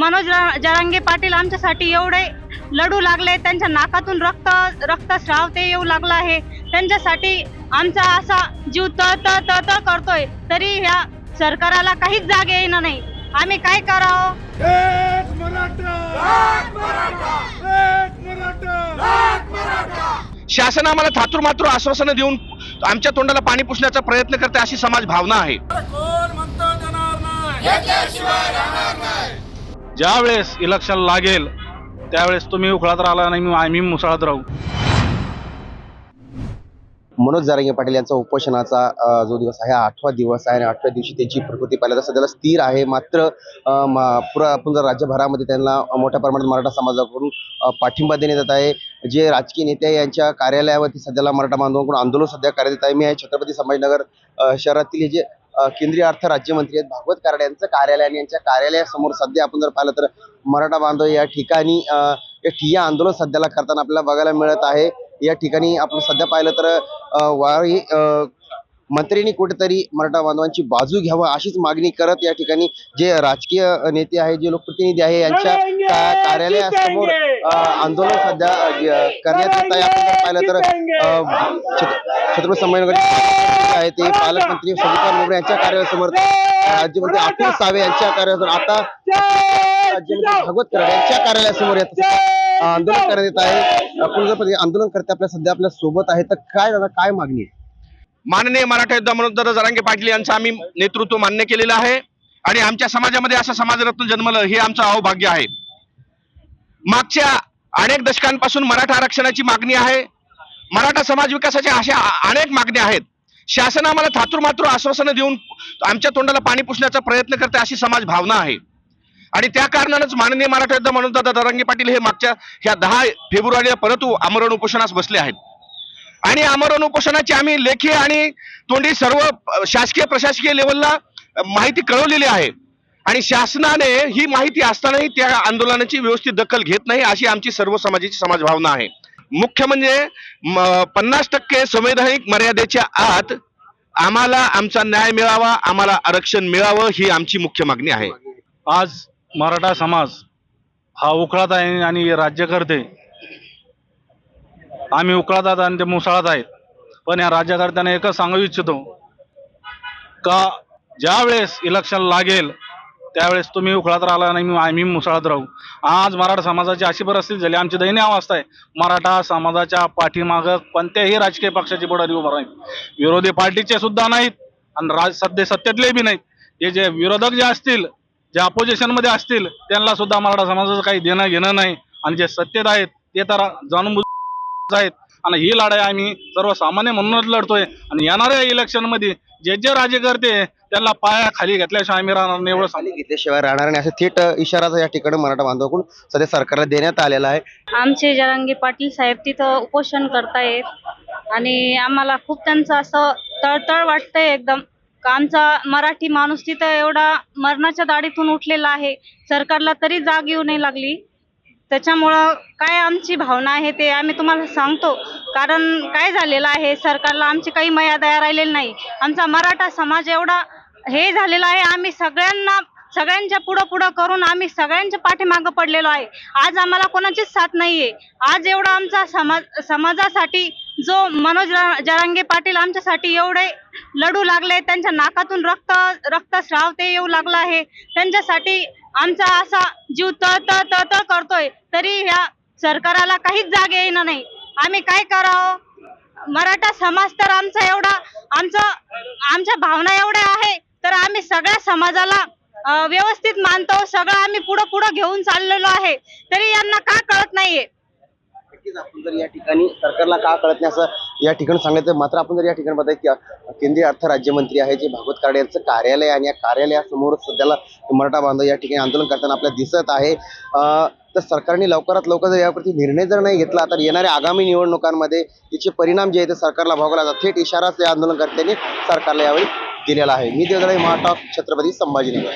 मनोज जरांगे पाटील आमच्यासाठी एवढे लढू लागले. त्यांच्या नाकातून रक्त रक्तस्राव ते येऊ लागला आहे. त्यांच्यासाठी आमचा असा जीव तळ तळ तळ तळ करतोय. तरी ह्या सरकाराला काहीच जाग येईना नाही. आम्ही काय करावं? शासन आम्हाला थातूर मातूर आश्वासनं देऊन आमच्या तोंडाला पाणी पुसण्याचा प्रयत्न करते अशी समाज भावना आहे. ज्यावेळेस ज्या वेळेस इलेक्शन लागेल त्यावेळेस तुम्ही उखळात राहिला नाही मी आम्ही मुसळात राहू. मनोज जारंगे पाटील यांचा उपोषणाचा जो दिवस आहे हा आठवा दिवस आहे आणि आठव्या दिवशी त्यांची प्रकृती पाहिलं तर सध्याला स्थिर आहे. मात्र पुरा आपण जर राज्यभरामध्ये त्यांना मोठ्या प्रमाणात मराठा समाजाकडून पाठिंबा देण्यात येत आहे जे राजकीय नेते आहे यांच्या कार्यालयावरती सध्याला मराठा बांधवांकडून आंदोलन सध्या करण्यात येत आहे. मी आहे छत्रपती संभाजीनगर शहरातील हे जे केंद्रीय अर्थ राज्यमंत्री आहेत. भागवत कराड यांचं कार्यालय आणि यांच्या कार्यालयासमोर सध्या आपण जर पाहिलं तर मराठा बांधव या ठिकाणी अ, ठिय्या आंदोलन सध्याला करताना आपल्याला बघायला मिळत आहे. या ठिकाणी आपण सध्या पाहिलं तर अ, वारी अ, मंत्र्यांनी कुठेतरी मराठा बांधवांची बाजू घ्यावं अशीच मागणी करत या ठिकाणी जे राजकीय नेते आहे जे लोकप्रतिनिधी आहे यांच्या कार्यालयासमोर आंदोलन सध्या करण्यात येत आहे. आपण जर पाहिलं तर छत्रपती संभाजीनगर आहे ते पालकमंत्री सविता मोगरे यांच्या कार्यालयासमोर राज्यमंत्री अतुल सावे यांच्या कार्यालयासमोर आता राज्यमंत्री भागवत कराड यांच्या कार्यालयासमोर याचं आंदोलन करण्यात येत आहे. आपण जर पाहिलं, आंदोलन करते आपल्या सध्या आपल्यासोबत आहे. तर काय दादा काय मागणी आहे? माननीय मराठा योद्धा मनोज जरांगे पाटील यांचं आम्ही नेतृत्व मान्य केलेलं आहे. आणि आमच्या समाजामध्ये असं समाजरत्न जन्मलं हे आमचं अहोभाग्य आहे. मागच्या अनेक दशकांपासून मराठा आरक्षणाची मागणी आहे. मराठा समाज विकासाच्या अशा अनेक मागण्या आहेत. शासन आम्हाला थातुरमातुर आश्वासनं देऊन आमच्या तोंडाला पाणी पुसण्याचा प्रयत्न करते अशी समाज भावना आहे. आणि त्या कारणानंच माननीय मराठा योद्धा म्हणून दादा दरंगी पाटील हे मागच्या ह्या दहा फेब्रुवारीला परत आमरण उपोषणास बसले आहेत. आणि आमरण उपोषणाची आम्ही लेखी आणि तोंडी सर्व शासकीय प्रशासकीय लेवलला माहिती कळवलेली आहे. आणि शासनाने ही माहिती असतानाही त्या आंदोलनाची व्यवस्थित दखल घेत नाही अशी आमची सर्व समाजाची समाज भावना आहे. मुख्य म्हणजे पन्नास टक्के संवैधानिक मर्यादेच्या आत आम्हाला आमचा न्याय मिळावा आम्हाला आरक्षण मिळावं ही आमची मुख्य मागणी आहे. आज मराठा समाज हा उखळात आहे आणि राज्यकर्ते आम्ही उकळतात आहोत आणि ते मुसळात आहेत. पण या राज्यकर्त्यांना एकच सांगू इच्छितो. का ज्या वेळेस इलेक्शन लागेल त्यावेळेस तुम्ही उखळात राहिला नाही आम्ही मुसळात राहू. आज मराठा समाजाची अशी परिस्थिती झाली आमची दयनीय अवस्था आहे. मराठा समाजाच्या पाठीमागं कोणत्याही राजकीय पक्षाची बुडारी उभा नाही विरोधी पार्टीचे सुद्धा नाहीत आणि राज सध्या सत्तेतले बी नाहीत. हे जे विरोधक जे असतील जे अपोजिशनमध्ये असतील त्यांना सुद्धा मराठा समाजाचं काही देणं घेणं नाही. आणि जे सत्तेत आहेत ते तर जाणून आहेत. आणि ही लढाई आम्ही सर्वसामान्य म्हणूनच लढतोय. आणि येणाऱ्या इलेक्शनमध्ये जे जे राज्यकर्ते त्यांना पाया खाली घेतल्याशिवाय आम्ही राहणार नाही एवढं. खाली घेतल्याशिवाय राहणार नाही. असं थेट इशारा या ठिकाणी मराठा बांधवाकडून सध्या सरकारला देण्यात आलेला आहे. आमचे जरांगे पाटील साहेब तिथं उपोषण करतायत. आणि आम्हाला खूप त्यांचं असं तळतळ वाटतंय एकदम. आमचा मराठी माणूस तिथं एवढा मरणाच्या दाढीतून उठलेला आहे. सरकारला तरी जाग येऊ नाही लागली. त्याच्यामुळं काय आमची भावना आहे ते आम्ही तुम्हाला सांगतो. कारण काय झालेलं आहे सरकारला आमची काही मयादया राहिलेली नाही. आमचा मराठा समाज एवढा हे झालेला आहे आम्ही सगळ्यांना सगळ्यांच्या पुढं पुढं करून आम्ही सगळ्यांच्या पाठीमागं पडलेलो आहे. आज आम्हाला कोणाचीच साथ नाहीये. आज एवढा आमचा समाज समाजासाठी जो मनोज जरांगे पाटील आमच्यासाठी एवढे लढू लागले त्यांच्या नाकातून रक्त रक्तस्राव ते येऊ लागला आहे. त्यांच्यासाठी आमचा असा जीव तळ तळ तळ तळ करतोय तरी ह्या सरकाराला काहीच जाग येईना नाही. आम्ही काय करावं? मराठा समाज तर आमचा एवढा आमचं आमच्या भावना एवढ्या आहे तर आम्ही सगळ्या समाजाला व्यवस्थित मानतो सगळं आम्ही पुढं पुढं घेऊन चाललेलो आहे तरी यांना का कळत नाहीये? नक्कीच आपण जर या ठिकाणी सरकारला का कळत नाही असं या ठिकाणी सांगायचं मात्र आपण जर या ठिकाणी बघाय की केंद्रीय अर्थ राज्यमंत्री आहे जे भागवत कार्ड यांचं कार्यालय आणि या कार्यालयासमोर सध्याला मराठा बांधव या ठिकाणी आंदोलन करताना आपल्याला दिसत आहे. तर सरकारने लवकरात लवकर जर यावरती निर्णय जर नाही घेतला तर येणाऱ्या आगामी निवडणुकांमध्ये याचे परिणाम जे आहेत ते सरकारला भोगायला जातात. थेट इशाराच या आंदोलनकर्त्यांनी सरकारला यावेळी दिलेला आहे. मी देवदळे महाटॉक छत्रपती संभाजीनगर.